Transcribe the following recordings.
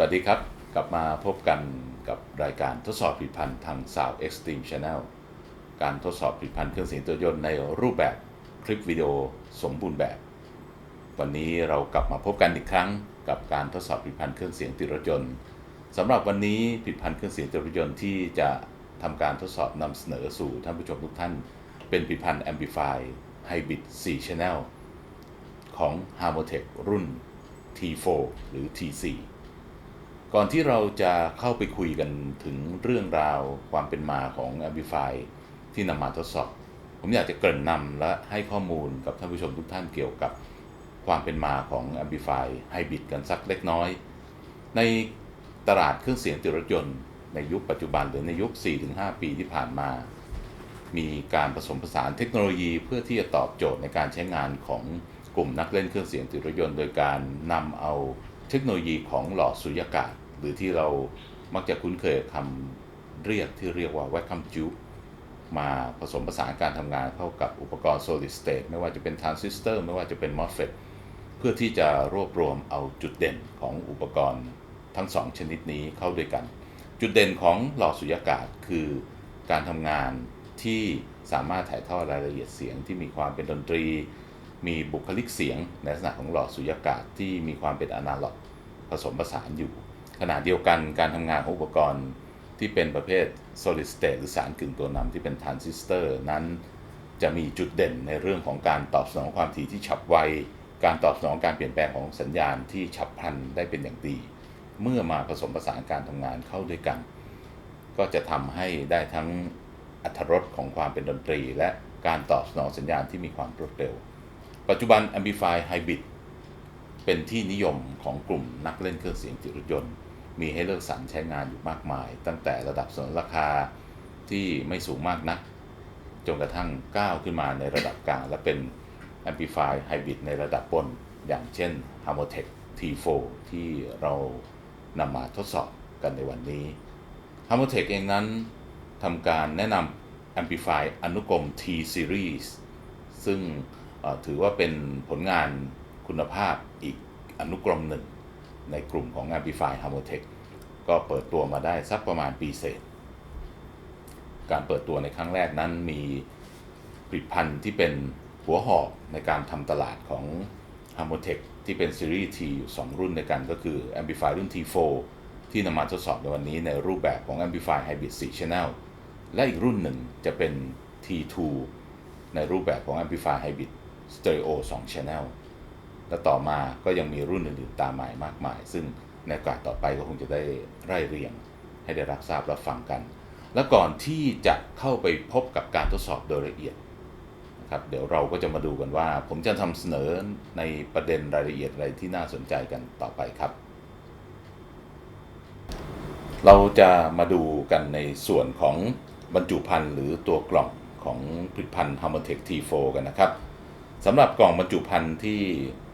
สวัสดีครับ กลับมาพบกันกับรายการทดสอบผลิตภัณฑ์ทาง Sound Extreme Channel การทดสอบผลิตภัณฑ์เครื่องเสียงตัวยนต์ในรูปแบบคลิปวิดีโอสมบูรณ์แบบ วันนี้เรากลับมาพบกันอีกครั้ง กับการทดสอบผลิตภัณฑ์เครื่องเสียงติดรถยนต์สำหรับวันนี้ผลิตภัณฑ์เครื่องเสียงติดรถยนต์ที่จะทำการทดสอบนำเสนอสู่ท่านผู้ชมทุกท่าน เป็นผลิตภัณฑ์ Amplify Hybrid 4 Channel ของ Harmotech รุ่น T4 หรือ T4 ก่อนที่เราจะเข้าไปคุยกันถึงเรื่องราวความเป็นมาของ Amplify ที่นำมาทดสอบ ผมอยากจะเกริ่นนำและให้ข้อมูลกับท่านผู้ชมทุกท่านเกี่ยวกับความเป็นมาของ Amplify Hybrid กันสักเล็กน้อย ในตลาดเครื่องเสียงติดรถยนต์ในยุคปัจจุบันหรือในยุค 4-5 ปีที่ผ่านมา มีการผสมผสานเทคโนโลยีเพื่อที่จะตอบโจทย์ในการใช้งานของกลุ่มนักเล่นเครื่องเสียงติดรถยนต์ โดยการนำเอา เทคโนโลยีของหลอดสุญญากาศ หรือที่เรามักจะคุ้นเคยคำเรียกที่เรียกว่า vacuum tube มาผสมผสานการทำงานเข้ากับอุปกรณ์ solid state ไม่ว่าจะเป็น transistor ไม่ว่าจะเป็น MOSFET เพื่อที่จะรวบรวมเอาจุดเด่นของอุปกรณ์ทั้งสองชนิดนี้เข้าด้วยกัน จุดเด่นของหลอดสุญญากาศคือการทำงานที่สามารถถ่ายทอดรายละเอียดเสียงที่มีความเป็นดนตรี มีบุคลิกเสียงในลักษณะของหลอดสุญญากาศที่มีความเป็นอนาล็อก ผสมผสานอยู่ ขณะเดียวกันการทำงานของอุปกรณ์ที่เป็นประเภท solid state หรือสารกึ่งตัวนำที่เป็นทรานซิสเตอร์นั้นจะมีจุดเด่นในเรื่องของการตอบสนองความถี่ที่ฉับไว การตอบสนองการเปลี่ยนแปลงของสัญญาณที่ฉับพลันได้เป็นอย่างดี เมื่อมาผสมผสานการทำงานเข้าด้วยกัน ก็จะทำให้ได้ทั้งอัตรสของความเป็นดนตรี และการตอบสนองสัญญาณที่มีความรวดเร็ว ปัจจุบัน Amplify Hybrid เป็นที่นิยมของกลุ่มนักเล่นเครื่องเสียงจิตรถยนต์ มีให้เลือกสรรใช้งานอยู่มากมาย ตั้งแต่ระดับสนนราคาที่ไม่สูงมากนัก จนกระทั่งก้าวขึ้นมาในระดับกลาง และเป็น Amplify Hybrid ในระดับบน อย่างเช่น Harmotech T4 ที่เรานำมาทดสอบกันในวันนี้ Harmotech เองนั้นทำการแนะนำ Amplify อนุกรม T Series ซึ่งถือว่าเป็นผลงาน คุณภาพอีกอนุกรมหนึ่ง ในกลุ่มของ Amplify Harmotech ก็เปิดตัวมาได้สักประมาณปีเศษ การเปิดตัวในครั้งแรกนั้นมีผลิตภัณฑ์ที่เป็นหัวหอกในการทำตลาดของ Harmotech ที่เป็นซีรีส์ T อยู่ 2 รุ่นในกันก็คือ Amplify รุ่น T4 ที่นำมาทดสอบในวันนี้ในรูปแบบของ Amplify Hybrid 4 Channel และอีกรุ่นหนึ่งจะเป็น T2 ในรูปแบบของ Amplify Hybrid Stereo 2 Channel และต่อมาก็ยังมีรุ่นอื่นๆตามมาอีกมากมาย ซึ่งในโอกาสต่อไปก็คงจะได้ไล่เรียงให้ได้รับทราบรับฟังกัน และก่อนที่จะเข้าไปพบกับการทดสอบโดยละเอียดนะครับเดี๋ยวเราก็จะมาดูกันว่า ผมจะทำเสนอในประเด็นรายละเอียดอะไรที่น่าสนใจกันต่อไปครับ เราจะมาดูกันในส่วนของบรรจุภัณฑ์หรือตัวกล่องของผลิตภัณฑ์ Harmotech T4 กันนะครับสำหรับกล่องบรรจุภัณฑ์ที่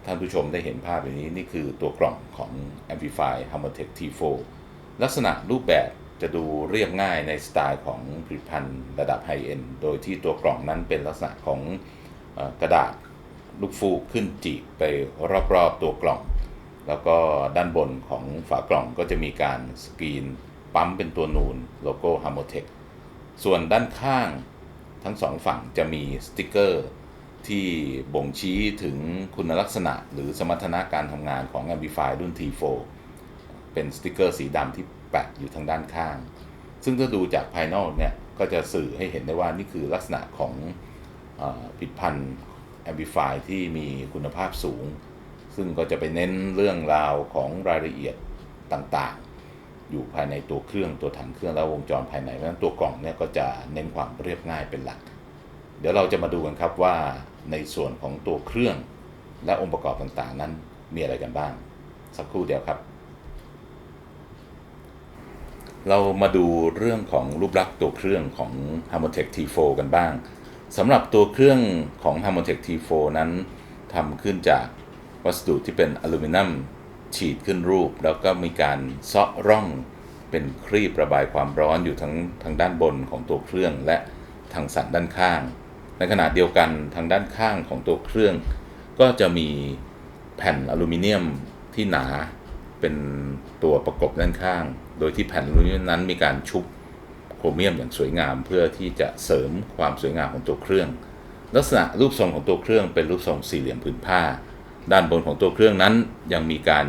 ท่านผู้ชมได้เห็นภาพอย่างนี้ นี่คือตัวกล่องของ Amplify Harmotech T4 ลักษณะรูปแบบจะดูเรียบง่ายในสไตล์ของผลิตภัณฑ์ระดับไฮเอ็นโดยที่ตัวกล่องนั้นเป็นลักษณะของกระดาษลูกฟูกขึ้นจีบไปรอบๆตัวกล่อง แล้วก็ด้านบนของฝากล่องก็จะมีการสกรีนปั๊มเป็นตัวนูนโลโก้ Harmotech ส่วนด้านข้างทั้งสองฝั่งจะมีสติกเกอร์ ที่บ่งชี้ถึงคุณลักษณะหรือสมรรถนะการทำงานของ Amplify รุ่น T4 เป็นสติกเกอร์สีดำที่แปะอยู่ทางด้านข้าง ซึ่งถ้าดูจากภายนอกเนี่ย ก็จะสื่อให้เห็นได้ว่านี่คือลักษณะของอผลิตภัณฑ์ Amplify ที่มีคุณภาพสูง ซึ่งก็จะไปเน้นเรื่องราวของรายละเอียดต่างๆ อยู่ภายในตัวเครื่องตัวถังเครื่องและวงจรภายในเพราะฉะนั้นตัวกล่องเนี่ยก็จะเน้นความเรียบง่ายเป็นหลัก เดี๋ยวเราจะมาดูกันครับว่า ในส่วนของตัวเครื่องและองค์ประกอบต่างๆ นั้นมีอะไรกันบ้าง สักครู่เดียวครับ เรามาดูเรื่องของรูปลักษณ์ตัวเครื่องของ h a r m o t e c T4 กันบ้างสำหรับตัวเครื่องของ h a r m o t e c T4 นั้นทำขึ้นจากวัสดุที่เป็นอลูมิเนียมฉีดขึ้นรูป แล้วก็มีการเซาะร่องเป็นครีบระบายความร้อนอยู่ทั้งทางด้านบนของตัวเครื่องและทางสันด้านข้าง ในขณะเดียวกันทางด้านข้างของตัวเครื่อง ก็จะมีแผ่นอลูมิเนียมที่หนาเป็นตัวประกบด้านข้าง โดยที่แผ่นอลูมิเนียมนั้นมีการชุบโครเมียมอย่างสวยงาม เพื่อที่จะเสริมความสวยงามของตัวเครื่อง ลักษณะรูปทรงของตัวเครื่องเป็นรูปทรงสี่เหลี่ยมผืนผ้า ด้านบนของตัวเครื่องนั้นยังมีการ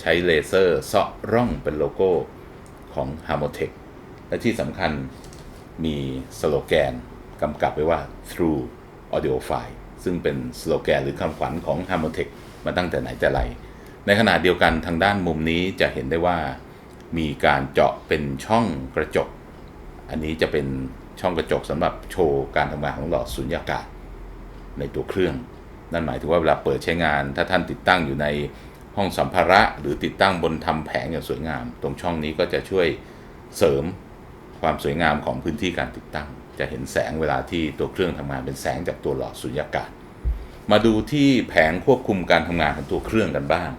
ใช้เลเซอร์เซาะร่องเป็นโลโก้ของ h a r m o t e c h และที่สำคัญมีสโลแกน กำกับไว้ว่า through audio file ซึ่งเป็นสโลแกนหรือคำขวัญของ h a r m o t e c h มาตั้งแต่ไหนแต่ไรในขณะเดียวกันทางด้านมุมนี้จะเห็นได้ว่ามีการเจาะเป็นช่องกระจก อันนี้จะเป็นช่องกระจกสำหรับโชว์การทำงานของหลอดสุญญากาศ ในตัวเครื่อง นั่นหมายถึงว่าเวลาเปิดใช้งาน ถ้าท่านติดตั้งอยู่ในห้องสัมภาระ หรือติดตั้งบนทำแผงอย่างสวยงาม ตรงช่องนี้ก็จะช่วยเสริมความสวยงามของพื้นที่การติดตั้ง จะเห็นแสงเวลาที่ตัวเครื่องทำงานเป็นแสงจากตัวหลอดสุญญากาศ มาดูที่แผงควบคุมการทำงานของตัวเครื่องกันบ้าง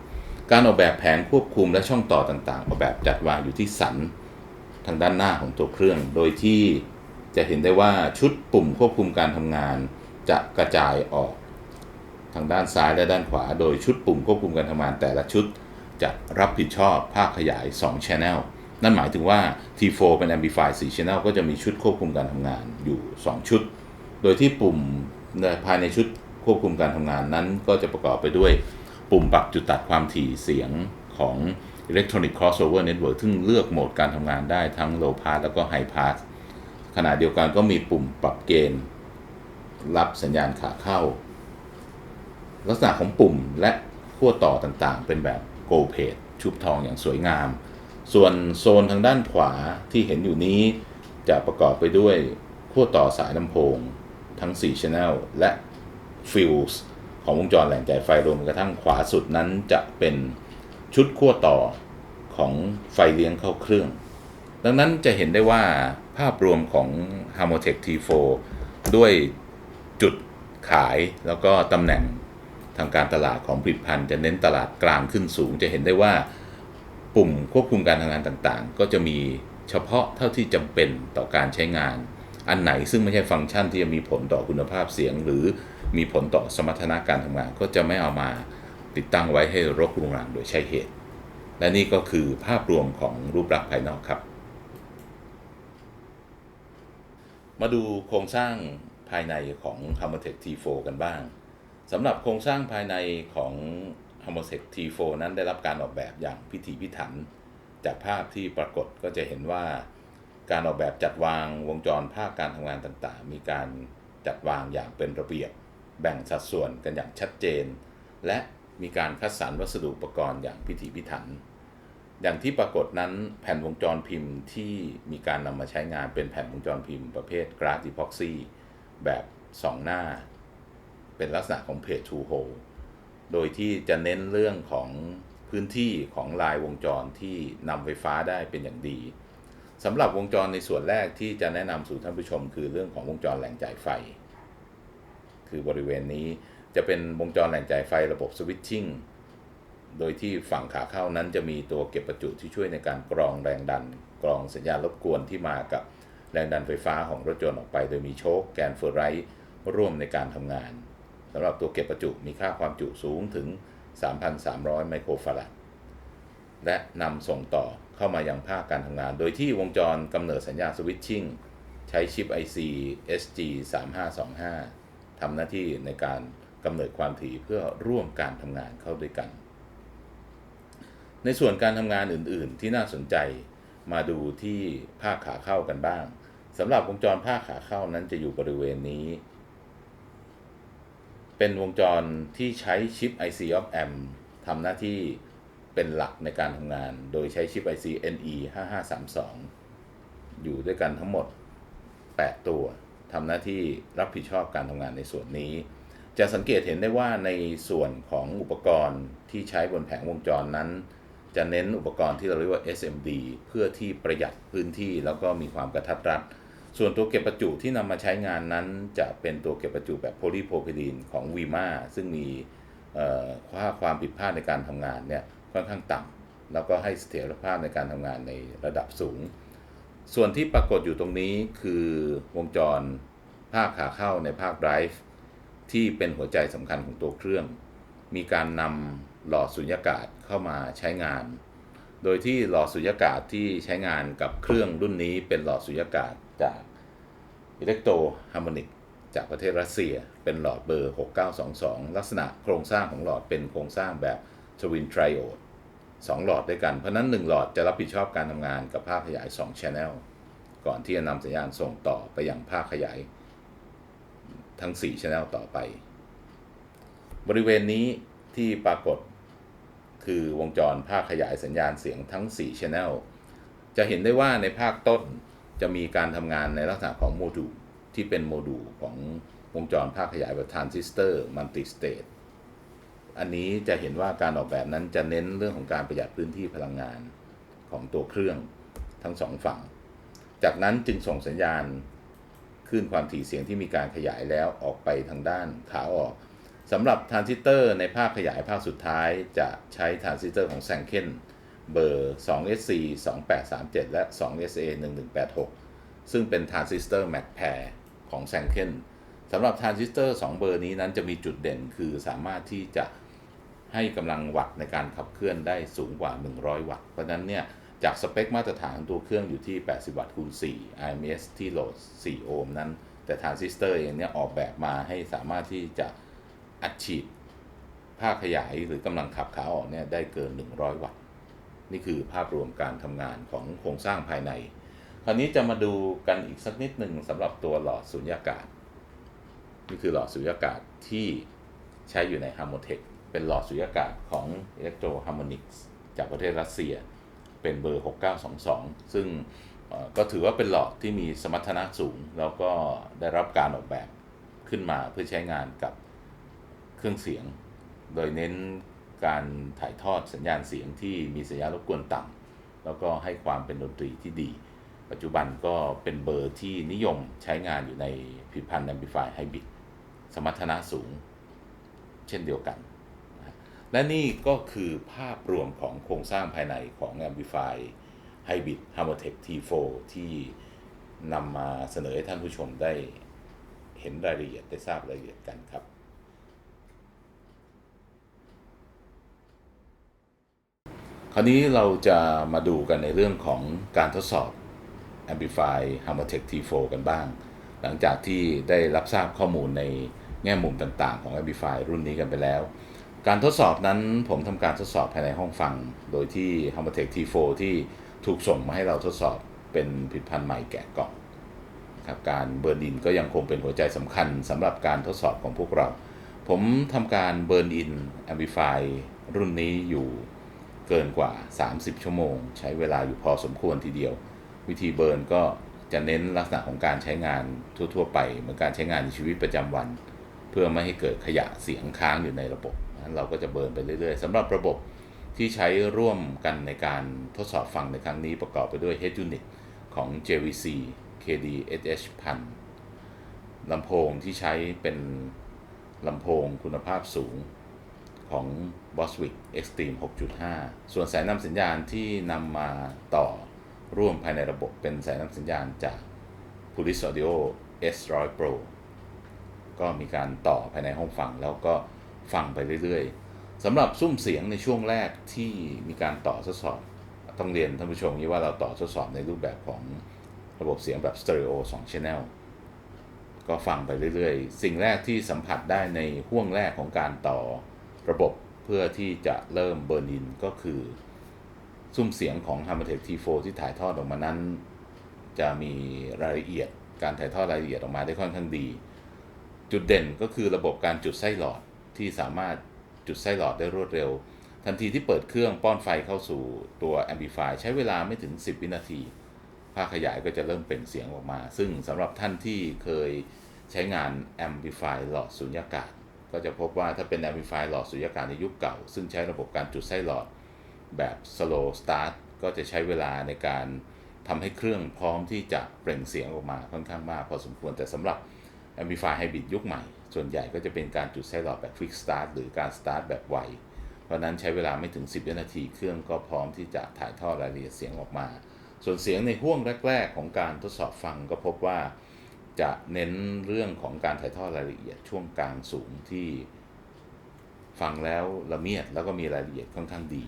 การออกแบบแผงควบคุมและช่องต่อต่างๆ ออกแบบจัดวางอยู่ที่สันทางด้านหน้าของตัวเครื่อง โดยที่จะเห็นได้ว่าชุดปุ่มควบคุมการทำงาน จะกระจายออกทางด้านซ้ายและด้านขวา โดยชุดปุ่มควบคุมการทำงานแต่ละชุด จะรับผิดชอบภาคขยาย 2 Channel นั่นหมายถึงว่า T4 เป็น Amplify 4 Channel ก็จะมีชุดควบคุมการทำงานอยู่ 2 ชุด โดยที่ปุ่มภายในชุดควบคุมการทำงานนั้น ก็จะประกอบไปด้วยปุ่มปรับจุดตัดความถี่เสียงของ Electronic Crossover Network ซึ่งเลือกโหมดการทำงานได้ทั้ง Low Pass แล้วก็ High Pass ขณะเดียวกันก็มีปุ่มปรับเกณฑ์ รับสัญญาณขาเข้า ลักษณะของปุ่มและขั้วต่อต่างๆ เป็นแบบ Go p a d ชุบทองอย่างสวยงาม ส่วนโซนทางด้านขวาที่เห็นอยู่นี้ จะประกอบไปด้วยขั้วต่อสายลำโพง ทั้ง 4 Channel และ Fuse ของวงจรแหล่งจ่ายไฟรวมกระทั่งขวาสุดนั้นจะเป็นชุดขั้วต่อของไฟเลี้ยงเข้าเครื่อง ดังนั้นจะเห็นได้ว่าภาพรวมของ h a r m o t e c h T4 ด้วยจุดขายแล้วก็ตำแหน่งทางการตลาดของผลิตภัณฑ์ จะเน้นตลาดกลางขึ้นสูง จะเห็นได้ว่า ปุ่มควบคุมการทำงานต่างๆ ก็จะมีเฉพาะเท่าที่จำเป็นต่อการใช้งาน อันไหนซึ่งไม่ใช่ฟังก์ชันที่จะมีผลต่อคุณภาพเสียง หรือมีผลต่อสมรรถนะการทำงาน ก็จะไม่เอามาติดตั้งไว้ให้รกรุงรังโดยใช่เหตุ และนี่ก็คือภาพรวมของรูปลักษณ์ภายนอกครับ มาดูโครงสร้างภายในของ h a r m o t e c h T4 กันบ้างสำหรับโครงสร้างภายในของ h a r m o t e c h T4 นั้นได้รับการออกแบบอย่างพิถีพิถัน จากภาพที่ปรากฏก็จะเห็นว่าการออกแบบจัดวางวงจรภาคการทำงานต่างๆ มีการจัดวางอย่างเป็นระเบียบ แบ่งสัดส่วนกันอย่างชัดเจน และมีการคัดสรรวัสดุอุปกรณ์อย่างพิถีพิถัน อย่างที่ปรากฏนั้นแผ่นวงจรพิมพ์ที่มีการนำมาใช้งานเป็นแผ่นวงจรพิมพ์ประเภท Glass Epoxy แบบ 2 หน้า เป็นลักษณะของ Page to Hole โโดยที่จะเน้นเรื่องของพื้นที่ของลายวงจรที่นำไฟฟ้าได้เป็นอย่างดีสำหรับวงจรในส่วนแรกที่จะแนะนำสู่ท่านผู้ชม คือเรื่องของวงจรแหล่งจ่ายไฟ คือบริเวณนี้จะเป็นวงจรแหล่งจ่ายไฟระบบสวิตชิ่งโดยที่ฝั่งขาเข้านั้นจะมีตัวเก็บประจุที่ช่วยในการกรองแรงดัน กรองสัญญาณรบกวนที่มากับแรงดันไฟฟ้าของรถยนต์ออกไป โดยมีโชคแกนเฟอร์ไรท์ร่วมในการทำงาน สำหรับตัวเก็บประจุมีค่าความจุสูงถึง 3,300 ไมโครฟาราดและนำส่งต่อเข้ามายังภาคการทำงาน โดยที่วงจรกำเนิดสัญญาณสวิตชิ่งใช้ชิป IC SG 3525 ทำหน้าที่ในการกำเนิดความถี่เพื่อร่วมการทำงานเข้าด้วยกัน ในส่วนการทำงานอื่น ๆ ที่น่าสนใจมาดูที่ภาคขาเข้ากันบ้างสำหรับวงจรภาคขาเข้านั้นจะอยู่บริเวณนี้ เป็นวงจรที่ใช้ชิป IC of AM ทำหน้าที่เป็นหลักในการทำงาน โดยใช้ชิป IC NE 5532 อยู่ด้วยกันทั้งหมด 8 ตัวทำหน้าที่รับผิดชอบการทำงานในส่วนนี้ จะสังเกตเห็นได้ว่าในส่วนของอุปกรณ์ที่ใช้บนแผงวงจรนั้น จะเน้นอุปกรณ์ที่เราเรียกว่า SMD เพื่อที่ประหยัดพื้นที่แล้วก็มีความกระทัดรัด ส่วนตัวเก็บประจุที่นำมาใช้งานนั้น จะเป็นตัวเก็บประจุแบบโพลีโพรพิลีนของ VIMA ซึ่งมีค่าความผิดพลาดในการทำงานเนี่ยค่อนข้างต่ำแล้วก็ให้เสถียรภาพในการทำงานในระดับสูง ส่วนที่ปรากฏอยู่ตรงนี้คือวงจรภาคขาเข้าในภาค drive ที่เป็นหัวใจสำคัญของตัวเครื่อง มีการนหลอดสุญญากาศเข้ามาใช้งาน โดยที่หลอดสุญญากาศที่ใช้งานกับเครื่องรุ่นนี้เป็นหลอดสุญญากาศจากอิเล็กโตรฮาร์โมนิกจากประเทศรัสเซีย เป็นหลอดเบอร์ 6922 ลักษณะโครงสร้างของหลอดเป็นโครงสร้างแบบทวินไทรโอดสองหลอดด้วยกัน เพราะนั้น 1 หลอดจะรับผิดชอบการทำงานกับภาคขยาย2 Channel ก่อนที่จะนำสัญญาณส่งต่อไปยังภาคขยาย ทั้ง 4 Channel ต่อไป บริเวณนี้ที่ปรากฏ คือวงจรภาคขยายสัญญาณเสียงทั้ง 4 Channel จะเห็นได้ว่าในภาคต้นจะมีการทำงานในลักษณะของโมดูลที่เป็นโมดูลของวงจรภาคขยายแบบทรานซิสเตอร์มัลติสเตทอันนี้จะเห็นว่าการออกแบบนั้นจะเน้นเรื่องของการประหยัดพื้นที่พลังงานของตัวเครื่องทั้งสองฝั่ง จากนั้นจึงส่งสัญญาณคลื่นความถี่เสียงที่มีการขยายแล้วออกไปทางด้านขาออก สำหรับทรานซิสเตอร์ในภาคขยายภาคสุดท้ายจะใช้ทรานซิสเตอร์ของแซงเคนเบอร์ 2SC 2837 และ 2SA 1186 ซึ่งเป็นทรานซิสเตอร์แมทแพร์ของแซงเคนสำหรับทรานซิสเตอร์ 2 เบอร์นี้นั้นจะมีจุดเด่นคือสามารถที่จะให้กำลังวัตต์ในการขับเคลื่อนได้สูงกว่า 100 วัตต์ เพราะนั้นเนี่ย จากสเปคมาตรฐานของตัวเครื่องอยู่ที่ 80 วัตต์คูณ 4 IMS ที่โหลด 4 โอห์มนั้น แต่ทรานซิสเตอร์เองเนี่ยออกแบบมาให้สามารถที่จะ อัดฉีดภาคขยายหรือกำลังขับขาออกเนี่ยได้เกิน 100 วัตต์ นี่คือภาพรวมการทำงานของโครงสร้างภายใน คราวนี้จะมาดูกันอีกสักนิดหนึ่งสำหรับตัวหลอดสุญญากาศ นี่คือหลอดสุญญากาศที่ใช้อยู่ใน h a r m o t e c เป็นหลอดสุญญากาศของ Electro Harmonics จากประเทศรัสเซีย เป็นเบอร์ 6922 ซึ่งเอ่อก็ถือว่าเป็นหลอดที่มีสมรรถนะสูง แล้วก็ได้รับการออกแบบขึ้นมาเพื่อใช้งานกับ เครื่องเสียง โดยเน้นการถ่ายทอดสัญญาณเสียงที่มีสัญญาณรบกวนต่ำแล้วก็ให้ความเป็นดนตรีที่ดี ปัจจุบันก็เป็นเบอร์ที่นิยมใช้งานอยู่ในผลิตภัณฑ์ Amplify Hybrid สมรรถนะสูง เช่นเดียวกัน และนี่ก็คือภาพรวมของโครงสร้างภายในของ Amplify Hybrid Harmotech T4 ที่นำมาเสนอให้ท่านผู้ชมได้เห็นรายละเอียดได้ทราบรายละเอียดกันครับ คราวนี้เราจะมาดูกันในเรื่องของการทดสอบ Amplify Harmotech T4 กันบ้าง หลังจากที่ได้รับทราบข้อมูลในแง่มุมต่างๆ ของ Amplify รุ่นนี้กันไปแล้ว การทดสอบนั้นผมทำการทดสอบภายในห้องฟัง โดยที่ Harmotech T4 ที่ถูกส่งมาให้เราทดสอบเป็นผลิตภัณฑ์ใหม่แกะกล่องครับการเบิร์นอินก็ยังคงเป็นหัวใจสำคัญสำหรับการทดสอบของพวกเรา ผมทำการเบิร์นอิน Amplify รุ่นนี้อยู่ เกินกว่า 30 ชั่วโมง ใช้เวลาอยู่พอสมควรทีเดียว วิธีเบิร์นก็จะเน้นลักษณะของการใช้งานทั่ว ๆ ไป เหมือนการใช้งานในชีวิตประจำวัน เพื่อไม่ให้เกิดขยะเสียงค้างอยู่ในระบบนะเราก็จะเบิร์นไปเรื่อย ๆสำหรับระบบที่ใช้ร่วมกันในการทดสอบฟังในครั้งนี้ประกอบไปด้วย Head Unit ของ JVC KD SH 1000ลำโพงที่ใช้เป็นลำโพงคุณภาพสูง ของ Boswick Extreme 6.5 ส่วนสายนำสัญญาณที่นำมาต่อร่วมภายในระบบเป็นสายนำสัญญาณจาก Pulis Audio S100 Pro ก็มีการต่อภายในห้องฟังแล้วก็ฟังไปเรื่อยๆสำหรับซุ้มเสียงในช่วงแรกที่มีการต่อทดสอบ ต้องเรียนท่านผู้ชมนี้ว่าเราต่อทดสอบในรูปแบบของระบบเสียงแบบสเตอริโอ2 Channel ก็ฟังไปเรื่อยๆ สิ่งแรกที่สัมผัสได้ในห่วงแรกของการต่อ ระบบเพื่อที่จะเริ่มเบิร์นินก็คือ ซุ้มเสียงของ h a r m o t e c T4 ที่ถ่ายทอดออกมานั้น จะมีรายละเอียดการถ่ายทอดรายละเอียดออกมาได้ค่อนข้างดี จุดเด่นก็คือระบบการจุดไส้หลอดที่สามารถจุดไส้หลอดได้รวดเร็ว ทันทีที่เปิดเครื่องป้อนไฟเข้าสู่ตัว Amplify ใช้เวลาไม่ถึง 10 วินาทีภาคขยายก็จะเริ่มเปล่งเสียงออกมา ซึ่งสำหรับท่านที่เคยใช้งาน Amplify หลอดสุญญากาศ ก็จะพบว่าถ้าเป็น Amplify หลอดสุญญากาศในยุคเก่า ซึ่งใช้ระบบการจุดไส้หลอดแบบ slow start ก็จะใช้เวลาในการทำให้เครื่องพร้อมที่จะเปล่งเสียงออกมาค่อนข้างมากพอสมควรแต่สำหรับ Amplify Hybrid ยุคใหม่ ส่วนใหญ่ก็จะเป็นการจุดไส้หลอดแบบ Quick Start หรือการ Start แบบไวเพราะนั้นใช้เวลาไม่ถึง 10วินาทีเครื่องก็พร้อมที่จะถ่ายทอดรายละเอียดเสียงออกมา ส่วนเสียงในห่วงแรก ๆ ของการทดสอบฟังก็พบว่า จะเน้นเรื่องของการถ่ายทอดรายละเอียดช่วงกลางสูงที่ฟังแล้วละเมียดแล้วก็มีรายละเอียดค่อนข้างดี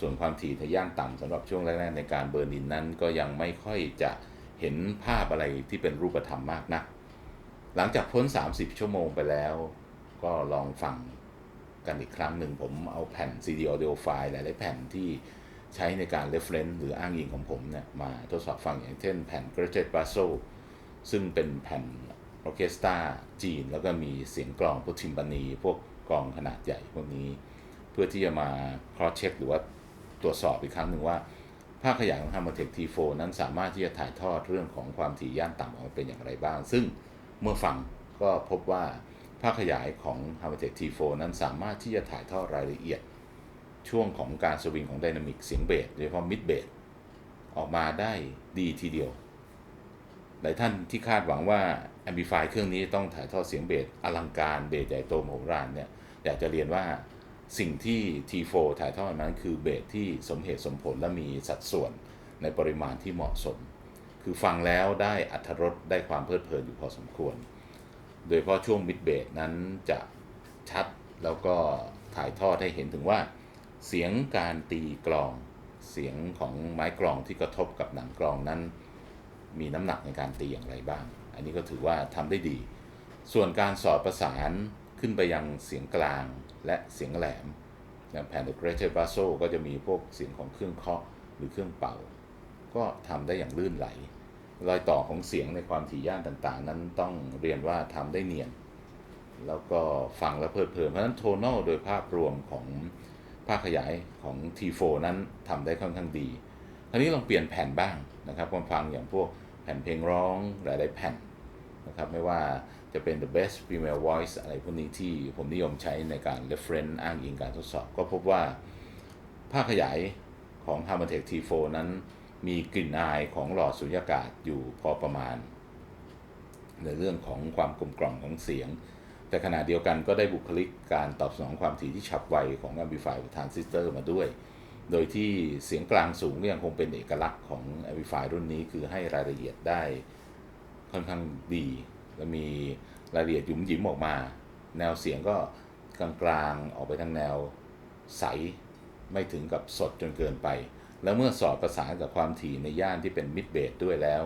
ส่วนความถี่ทะย่างต่ำสำหรับช่วงแรกๆในการเบอร์นินนั้น ก็ยังไม่ค่อยจะเห็นภาพอะไรที่เป็นรูปธรรมมากนัก หลังจากพ้น 30 ชั่วโมงไปแล้ว ก็ลองฟังกันอีกครั้งหนึ่งผมเอาแผ่น CD audio file หลายๆแผ่นที่ใช้ในการ reference หรืออ้างอิงของผมเนี่ยมาทดสอบฟังอย่างเช่นแผ่น g r e t e t b a s s o ซึ่งเป็นแผ่นออเคสตราจีน แล้วก็มีเสียงกลองพวกทิมบานี พวกกลองขนาดใหญ่พวกนี้ เพื่อที่จะมา cross check หรือว่าตรวจสอบอีกครั้งหนึ่งว่าภาคขยายของ h a r m o n t e c T4 นั้นสามารถที่จะถ่ายทอดเรื่องของความถี่ย่านต่ำออกมาเป็นอย่างไรบ้าง ซึ่งเมื่อฟังก็พบว่าภาคขยายของ h a r m o n t e c T4 นั้นสามารถที่จะถ่ายทอดรายละเอียด ช่วงของการสวิงของไดนามิกเสียงเบสโดยเฉพาะมิดเบสออกมาได้ดีทีเดียว หลายท่านที่คาดหวังว่า Amplify เครื่องนี้ต้องถ่ายทอดเสียงเบสอลังการเบสใหญ่โตมโหฬารเนี่ยอยากจะเรียนว่าสิ่งที่ T4 ถ่ายทอดนั้นคือเบสที่สมเหตุสมผลและมีสัดส่วนในปริมาณที่เหมาะสม คือฟังแล้วได้อัธรสได้ความเพลิดเพลินอยู่พอสมควร โดยเฉพาะช่วงมิดเบสนั้นจะชัดแล้วก็ถ่ายทอดให้เห็นถึงว่า เสียงการตีกลอง เสียงของไม้กลองที่กระทบกับหนังกลองนั้น มีน้ำหนักในการตีอย่างไรบ้าง อันนี้ก็ถือว่าทำได้ดี ส่วนการสอดประสานขึ้นไปยังเสียงกลางและเสียงแหลมอย่างแผ่น The Greater Basso ก็จะมีพวกเสียงของเครื่องเคาะหรือเครื่องเป่า ก็ทำได้อย่างลื่นไหล รอยต่อของเสียงในความถี่ย่านต่างๆ นั้นต้องเรียนว่าทำได้เนียน แล้วก็ฟังแล้วเพลิดเพลิน เพราะฉะนั้นโทน a l โดยภาพรวมของภาคขยายของ T4 นั้นทำได้ค่อนข้างดีคราวนี้ลองเปลี่ยนแผ่นบ้างนะครับมาฟังอย่างพวก แผ่นเพลงร้องหลาย ๆ แผ่นนะครับไม่ว่าจะเป็น the best female voice อะไรพวกนี้ที่ผมนิยมใช้ในการ reference อ้างอิงการทดสอบ ก็พบว่าภาคขยายของ h a r m o n t e c T4 นั้นมีกลิ่นอายของหลอดสุญญากาศอยู่พอประมาณ ในเรื่องของความกลมกล่อมของเสียง แต่ขณะเดียวกันก็ได้บุคลิกการตอบสนองความถี่ที่ฉับไวของ amplifier ทรานซิสเตอร์มาด้วย โดยที่เสียงกลางสูงก็ยังคงเป็นเอกลักษณ์ของ amplifier รุ่นนี้คือให้รายละเอียดได้ค่อนข้างดี และมีรายละเอียดหยุมหยิมออกมา แนวเสียงก็กลางๆออกไปทางแนวใส ไม่ถึงกับสดจนเกินไป แล้วเมื่อสอดประสานกับความถี่ในย่านที่เป็นมิดเบสด้วยแล้ว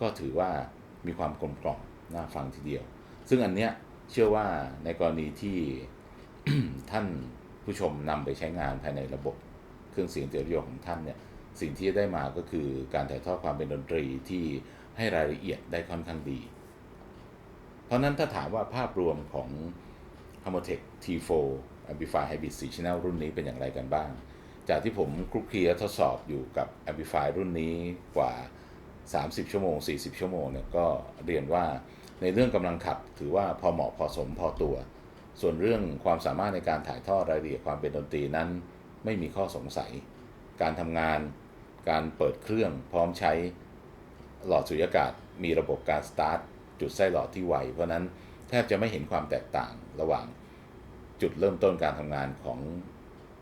ก็ถือว่ามีความกลมกล่อมน่าฟังทีเดียว ซึ่งอันเนี้ยเชื่อว่าในกรณีที่ท่านผู้ชมนำไปใช้งานภายในระบบ เครื่องเสียงเตียวของท่านเนี่ยสิ่งที่ได้มาก็คือการถ่ายทอดความเป็นดนตรีที่ให้รายละเอียดได้ค่อนข้างดี เพราะนั้นถ้าถามว่าภาพรวมของ h a r m o t e c T4 Amplifier Hybrid 4 Channel รุ่นนี้เป็นอย่างไรกันบ้าง จากที่ผมคลุกคลีและทดสอบอยู่กับ Amplifier รุ่นนี้กว่า 30 ชั่วโมง 40 ชั่วโมงเนี่ยก็เรียนว่าในเรื่องกำลังขับถือว่าพอเหมาะพอสมพอตัว ส่วนเรื่องความสามารถในการถ่ายทอดรายละเอียดความเป็นดนตรีนั้น ไม่มีข้อสงสัย การทำงาน การเปิดเครื่องพร้อมใช้หลอดสุญญากาศ มีระบบการสตาร์ทจุดไส้หลอดที่ไว เพราะนั้นแทบจะไม่เห็นความแตกต่างระหว่างจุดเริ่มต้นการทำงานของ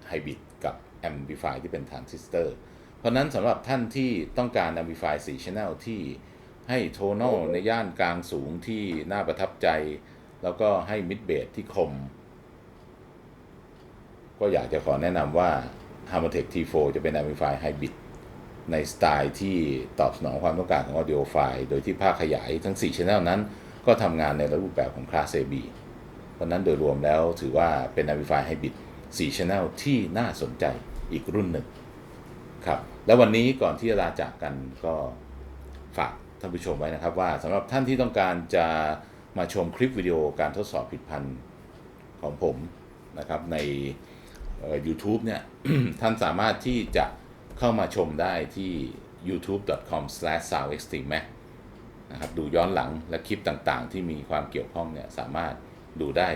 ไฮบริดกับแอมพลิฟายที่เป็นทรานซิสเตอร์เพราะนั้นสำหรับท่านที่ต้องการ Amplify 4 Channel ที่ให้โทน a l ในย่านกลางสูงที่น่าประทับใจ แล้วก็ให้มิดเบสที่คม ก็อยากจะขอแนะนำว่า h a r m o t e c T4 จะเป็น Amplify Hybrid ในสไตล์ที่ตอบสนองความต้องการของ Audio File โดยที่ภาคขยายทั้ง 4 Channel นั้น ก็ทำงานในรูปแบบของ Class AB เพราะนั้นโดยรวมแล้วถือว่าเป็น Amplify Hybrid 4 Channel ที่น่าสนใจอีกรุ่นหนึ่งครับ แล้ววันนี้ก่อนที่จะลาจากกันก็ฝากท่านผู้ชมไว้นะครับว่าสำหรับท่านที่ต้องการจะมาชมคลิปวิดีโอการทดสอบผิดพันธ์ของผมนะครับใน เอ่อ YouTube เนี่ยท่านสามารถที่จะเข้ามาชมได้ที่ youtube.com/soundextreme นะครับดูย้อนหลังและคลิปต่างๆ ที่มีความเกี่ยวข้องเนี่ยสามารถดูได้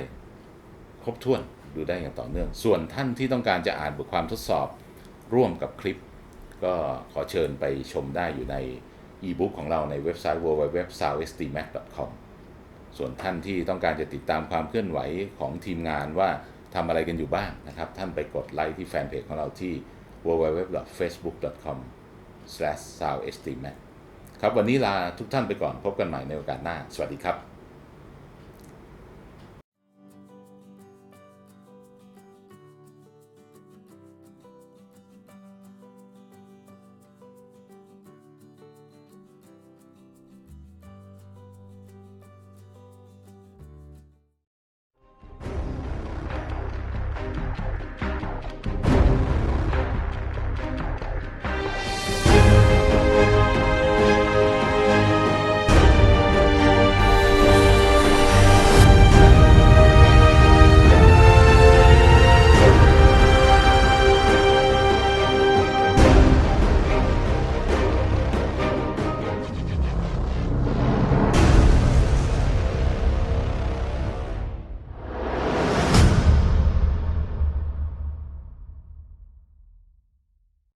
ครบถ้วนดูได้อย่างต่อเนื่อง ส่วนท่านที่ต้องการจะอ่านบทความทดสอบร่วมกับคลิป ก็ขอเชิญไปชมได้อยู่ในอีบุ๊กของเราในเว็บไซต์ www.soundextreme.com ส่วนท่านที่ต้องการจะติดตามความเคลื่อนไหวของทีมงานว่า ทำอะไรกันอยู่บ้างนะครับ ท่านไปกดไลค์ที่แฟนเพจของเราที่ www.facebook.com/soundestimate ครับวันนี้ลาทุกท่านไปก่อนพบกันใหม่ในโอกาสหน้า สวัสดีครับ